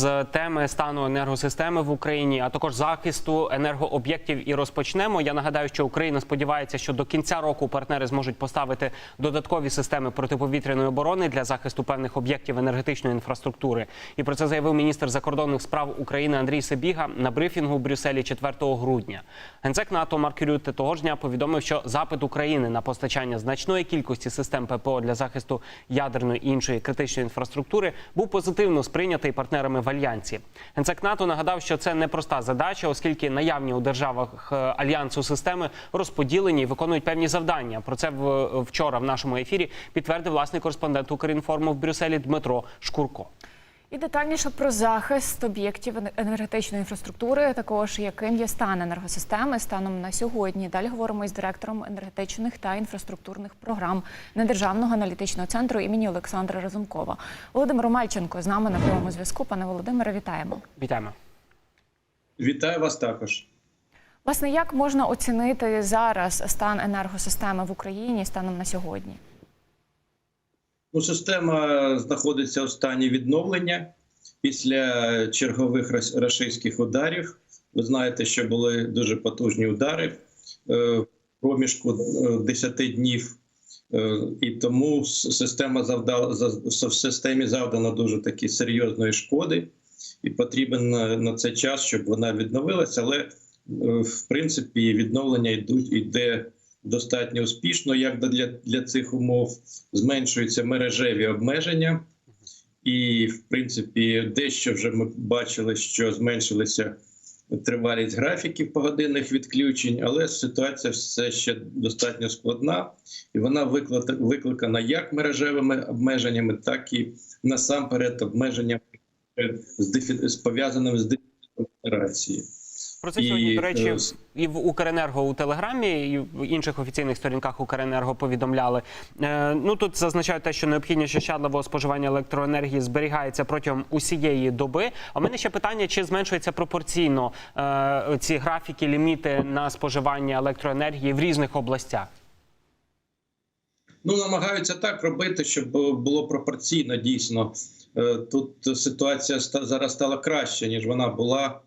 З теми стану енергосистеми в Україні, а також захисту енергооб'єктів і розпочнемо. Я нагадаю, що Україна сподівається, що до кінця року партнери зможуть поставити додаткові системи протиповітряної оборони для захисту певних об'єктів енергетичної інфраструктури. І про це заявив міністр закордонних справ України Андрій Себіга на брифінгу в Брюсселі 4 грудня. Генсек НАТО Марк Рютте того ж дня повідомив, що запит України на постачання значної кількості систем ППО для захисту ядерної і іншої критичної інфраструктури був позитивно сприйнятий партнерами в альянсі. Генсек НАТО нагадав, що це непроста задача, оскільки наявні у державах е, альянсу системи розподілені і виконують певні завдання. Про це вчора в нашому ефірі підтвердив власний кореспондент Укрінформу в Брюсселі Дмитро Шкурко. І детальніше про захист об'єктів енергетичної інфраструктури, також яким є стан енергосистеми станом на сьогодні. Далі говоримо із директором енергетичних та інфраструктурних програм Недержавного аналітичного центру імені Олександра Разумкова. Володимир Омельченко з нами на прямому зв'язку. Пане Володимире, вітаємо. Вітаємо. Вітаю вас також. Власне, як можна оцінити зараз стан енергосистеми в Україні станом на сьогодні? Ну, система знаходиться у стані відновлення після чергових рашистських ударів. Ви знаєте, що були дуже потужні удари е, в проміжку е, 10 днів. Е, І тому система завдала за- в системі завдано дуже такі серйозної шкоди, і потрібен на, на це час, щоб вона відновилася. Але е, в принципі відновлення йдуть йде достатньо успішно. Як для, для цих умов зменшуються мережеві обмеження, і в принципі, дещо вже ми бачили, що зменшилися тривалість графіків погодинних відключень, але ситуація все ще достатньо складна, і вона виклика- викликана як мережевими обмеженнями, так і насамперед обмеженнями з пов'язаними з дефіцитом генерації. Про це І, сьогодні, до речі, е, і в Укренерго у Телеграмі, і в інших офіційних сторінках Укренерго повідомляли. Е, ну тут зазначають те, що необхідність щадливого споживання електроенергії зберігається протягом усієї доби. А в мене ще питання: чи зменшується пропорційно е, ці графіки, ліміти на споживання електроенергії в різних областях? Ну, намагаються так робити, щоб було пропорційно дійсно. Е, Тут ситуація ста- зараз стала краще, ніж вона була,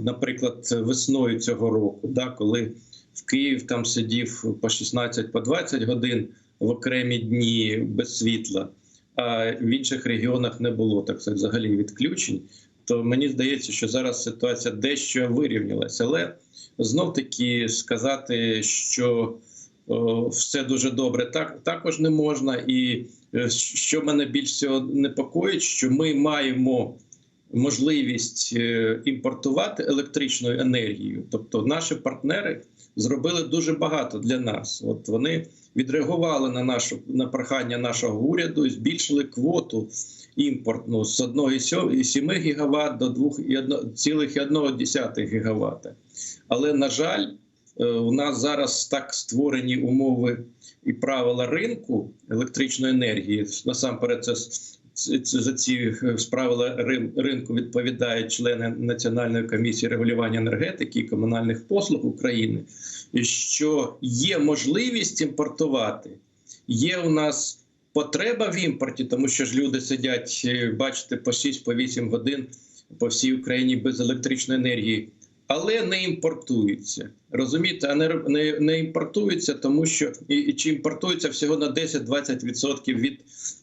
наприклад, весною цього року, да, коли в Київ там сидів по 16 по 20 годин в окремі дні без світла, а в інших регіонах не було так сказати, взагалі відключень. То мені здається, що зараз ситуація дещо вирівнялася. Але знов таки сказати, що о, все дуже добре, так також не можна. І е, що мене більш всього непокоїть, що ми маємо можливість е, імпортувати електричну енергію. Тобто, наші партнери зробили дуже багато для нас. От вони відреагували на нашу на прохання нашого уряду і збільшили квоту імпортну з 1,7 гігават до 2,1 гігавата. Але на жаль, е, у нас зараз так створені умови і правила ринку електричної енергії. Насамперед, це за ці е, правила ринку відповідають члени Національної комісії регулювання енергетики і комунальних послуг України, що є можливість імпортувати. Є у нас потреба в імпорті, тому що ж люди сидять, е, бачите, по 6-8 годин по всій Україні без електричної енергії але не імпортується. Розумієте, а не, не, не імпортується, тому що і, і чи імпортується всього на 10-20% від,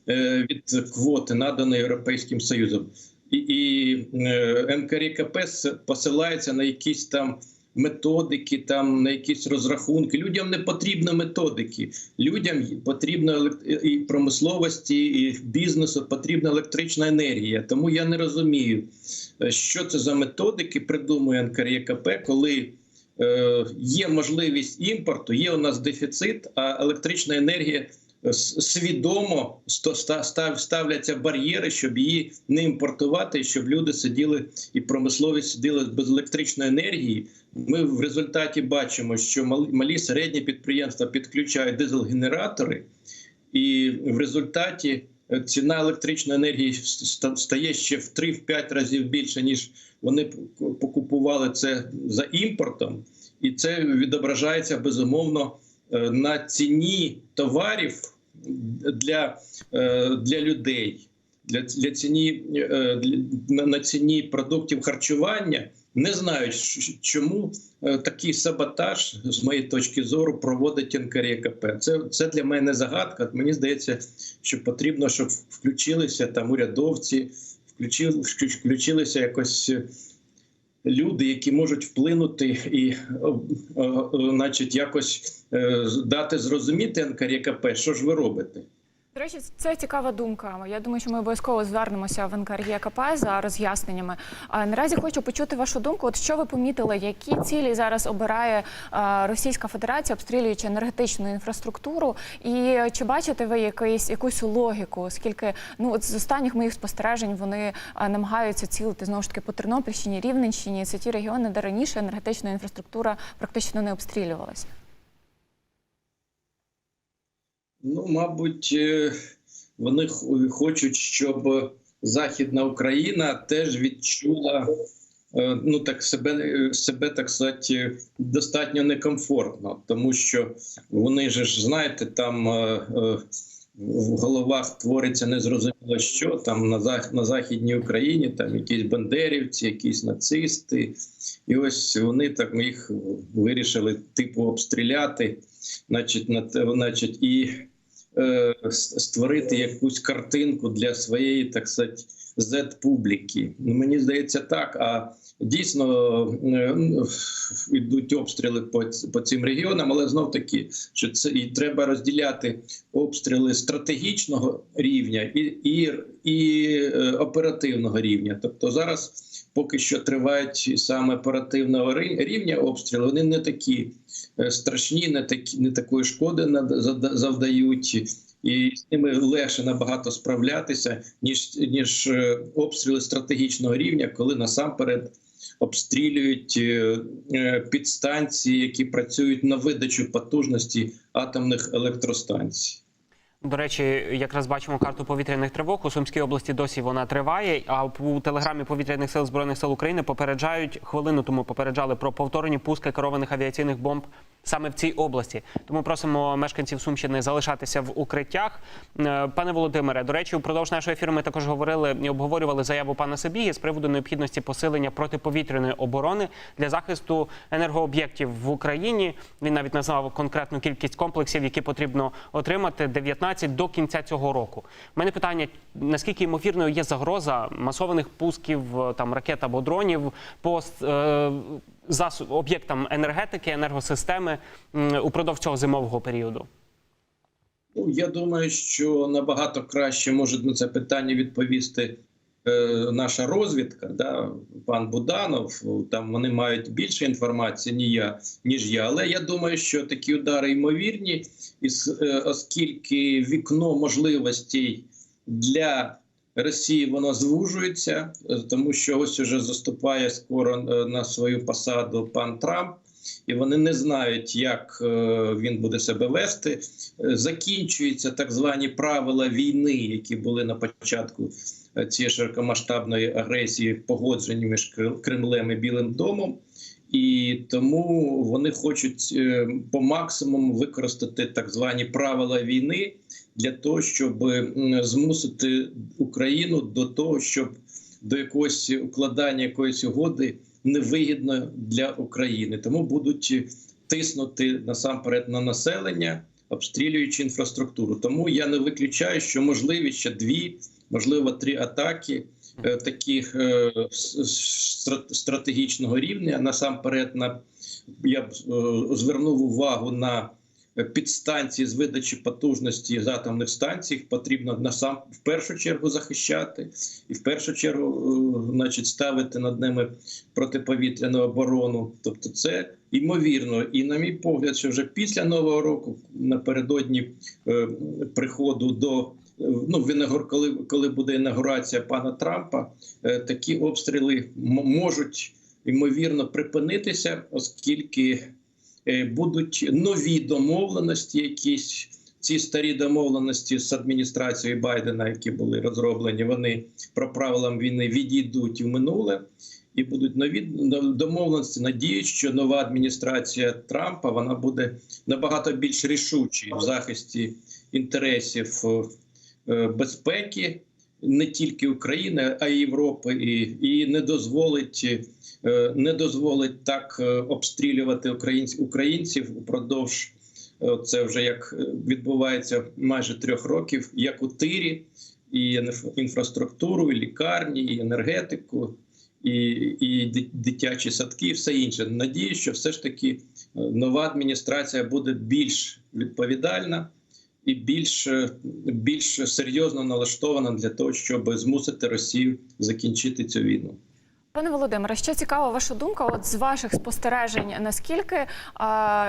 е, від квоти, наданої Європейським Союзом. І, і е, НКРКП посилається на якісь там методики, там на якісь розрахунки. Людям не потрібно методики. Людям потрібно і промисловості, і бізнесу потрібна електрична енергія. Тому я не розумію, е, що це за методики придумує НКРЄКП, коли е, є можливість імпорту, є у нас дефіцит, а електрична енергія свідомо ставляться бар'єри, щоб її не імпортувати, щоб люди сиділи і промисловість сиділи без електричної енергії. Ми в результаті бачимо, що малі, середні підприємства підключають дизель-генератори, і в результаті е, ціна електричної енергії ст- стає ще в 3-5 разів більше, ніж вони покупували це за імпортом, і це відображається безумовно на ціні товарів для, е, для людей. для, для ціні е, для, на, ціні продуктів харчування, не знають, чому е, такий саботаж, з моєї точки зору, проводить НКРЄКП. Це, це для мене загадка. Мені здається, що потрібно, щоб включилися там урядовці, включили, включилися якось. Люди, які можуть вплинути і, е, е, е, значить, якось дати зрозуміти НКРКП, що ж ви робите. До речі, це цікава думка. Я думаю, що ми обов'язково звернемося в НКРЄКП за роз'ясненнями. А наразі хочу почути вашу думку. От що ви помітили, які цілі зараз обирає Російська Федерація, обстрілюючи енергетичну інфраструктуру? І чи бачите ви якийсь якусь логіку? Оскільки ну от з останніх моїх спостережень вони намагаються цілити знову ж таки по Тернопільщині, Рівненщині. Це ті регіони, де раніше енергетична інфраструктура практично не обстрілювалася. Ну, мабуть, е, вони хочуть, щоб Західна Україна теж відчула е, ну так себе, е, себе так сказати, достатньо некомфортно, тому що вони ж знаєте, там е, е, в головах твориться незрозуміло що там на зах на західній Україні, там якісь бандерівці, якісь нацисти, і ось вони так їх вирішили типу обстріляти, значить, на значить, і е, створити якусь картинку для своєї, так сказати, Z-публіки. Ну, мені здається, так. А дійсно е, йдуть обстріли по, по цим регіонам, але знов таки, що це і треба розділяти обстріли стратегічного рівня і, і, і е, оперативного рівня. Тобто зараз поки що тривають саме оперативного рівня обстріли, вони не такі е, страшні, не такі не такої шкоди завдають. І з ними легше набагато справлятися, ніж ніж е, обстріли стратегічного рівня, коли насамперед обстрілюють е, підстанції, які працюють на видачу потужності атомних електростанцій. До речі, якраз бачимо карту повітряних тривог. У Сумській області досі вона триває. А у телеграмі повітряних сил збройних сил України попереджають хвилину тому попереджали про повторені пуски керованих авіаційних бомб саме в цій області. Тому просимо мешканців Сумщини залишатися в укриттях. Е, Пане Володимире, до речі, упродовж нашої ефіру ми також говорили і обговорювали заяву пана Сабіги з приводу необхідності посилення протиповітряної оборони для захисту енергооб'єктів в Україні. Він навіть назвав конкретну кількість комплексів, які потрібно отримати 19 до кінця цього року. У мене питання: наскільки ймовірною є загроза масованих пусків е, там ракет або дронів по е, засоб- об'єктам енергетики, енергосистеми упродовж цього зимового періоду? Ну, я думаю, що набагато краще може на це питання відповісти е, наша розвідка. Да? Пан Буданов. Там вони мають більше інформації, ні я, ніж я. Але я думаю, що такі удари ймовірні, і е, оскільки вікно можливостей для Росії воно звужується, е, тому що ось уже заступає скоро е, на свою посаду пан Трамп. І вони не знають, як е, він буде себе вести. Закінчуються так звані правила війни, які були на початку цієї широкомасштабної агресії, погоджені між Кр- Кремлем і Білим домом. І тому вони хочуть е, по максимуму використати так звані правила війни для того, щоб змусити Україну до того, щоб до якогось укладання якоїсь угоди невигідно для України. Тому будуть тиснути насамперед на населення, обстрілюючи інфраструктуру. Тому я не виключаю, що можливі ще дві, можливо, три атаки таких е, с- стра- стратегічного рівня. Насамперед, на я б е, звернув увагу на підстанції з видачі потужності з атомних станцій. Потрібно насам в першу чергу захищати, і в першу чергу, е, значить, ставити над ними протиповітряну оборону. Тобто, це ймовірно, і на мій погляд, що вже після нового року, напередодні е, приходу до е, ну коли, коли буде інаугурація пана Трампа, е, такі обстріли можуть ймовірно припинитися, оскільки е, будуть нові домовленості, якісь ці старі домовленості з адміністрацією Байдена, які були розроблені, вони про правилам війни відійдуть в минуле. І будуть нові домовленості. Надіюсь, що нова адміністрація Трампа вона буде набагато більш рішучою в захисті інтересів безпеки не тільки України, а й Європи, і, і не дозволить е, не дозволить так е, обстрілювати українців українців упродовж. е, Це вже як е, відбувається майже трьох років, як у тирі, і інфраструктуру, і лікарні, і енергетику, і, і дитячі садки, і все інше. Надію, що все ж таки е, нова адміністрація буде більш відповідальна і більш, більш серйозно налаштована для того, щоб змусити Росію закінчити цю війну. Пане Володимире, ще цікава ваша думка. От з ваших спостережень, наскільки е,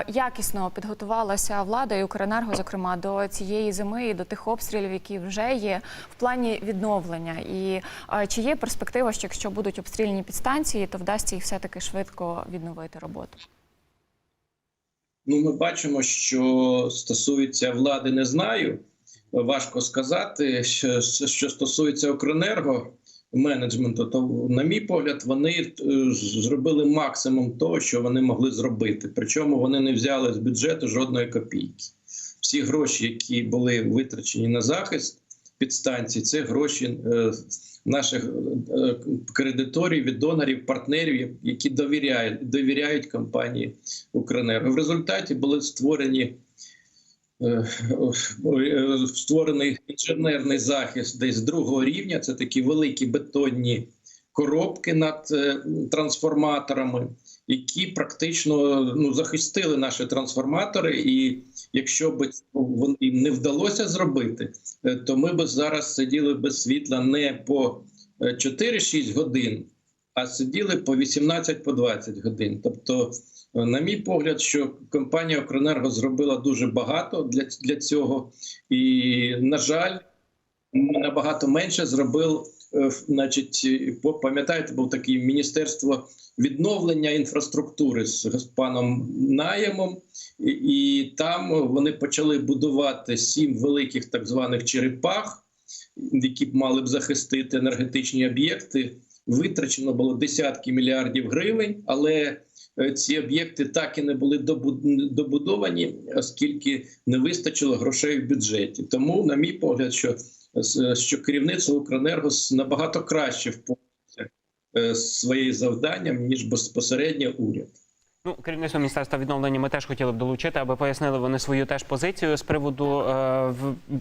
якісно підготувалася влада і Укренерго, зокрема, до цієї зими і до тих обстрілів, які вже є в плані відновлення, і е, чи є перспектива, що якщо будуть обстріляні підстанції, то вдасться їх все таки швидко відновити роботу? Ну, ми бачимо, що стосується влади, не знаю. Важко сказати. Що, що стосується Укренерго менеджменту, то, на мій погляд, вони е, зробили максимум того, що вони могли зробити. Причому вони не взяли з бюджету жодної копійки. Всі гроші, які були витрачені на захист підстанцій, це гроші е, наших е, кредиторів, від донорів, партнерів, які довіряють, довіряють компанії Укренерго. В результаті були створені е, створений інженерний захист десь другого рівня. Це такі великі бетонні коробки над трансформаторами, які практично ну, захистили наші трансформатори. І якщо б вони не вдалося зробити, е, то ми б зараз сиділи без світла не по е, 4-6 годин, а сиділи по 18 по 20 годин. Тобто, е, на мій погляд, що компанія Укренерго зробила дуже багато для, для цього, і на жаль, набагато менше зробив. Е, Значить, пам'ятаєте, був такий міністерство відновлення інфраструктури з паном Наємом, і, там вони почали будувати сім великих так званих черепах, які б мали б захистити енергетичні об'єкти. Витрачено було десятки мільярдів гривень, але е, ці об'єкти так і не були добудовані, оскільки не вистачило грошей в бюджеті. Тому, на мій погляд, що, що керівництво Укренерго набагато краще впорається е, своїм завданням ніж безпосередньо уряд. Ну, керівництво міністерства відновлення ми теж хотіли б долучити, аби пояснили вони свою теж позицію з приводу е,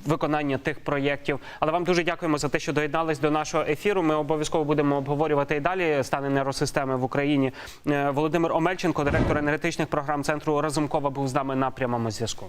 виконання тих проєктів. Але вам дуже дякуємо за те, що доєднались до нашого ефіру. Ми обов'язково будемо обговорювати і далі стан енергосистеми в Україні. Е, Володимир Омельченко, директор енергетичних програм центру Разумкова, був з нами на прямому зв'язку.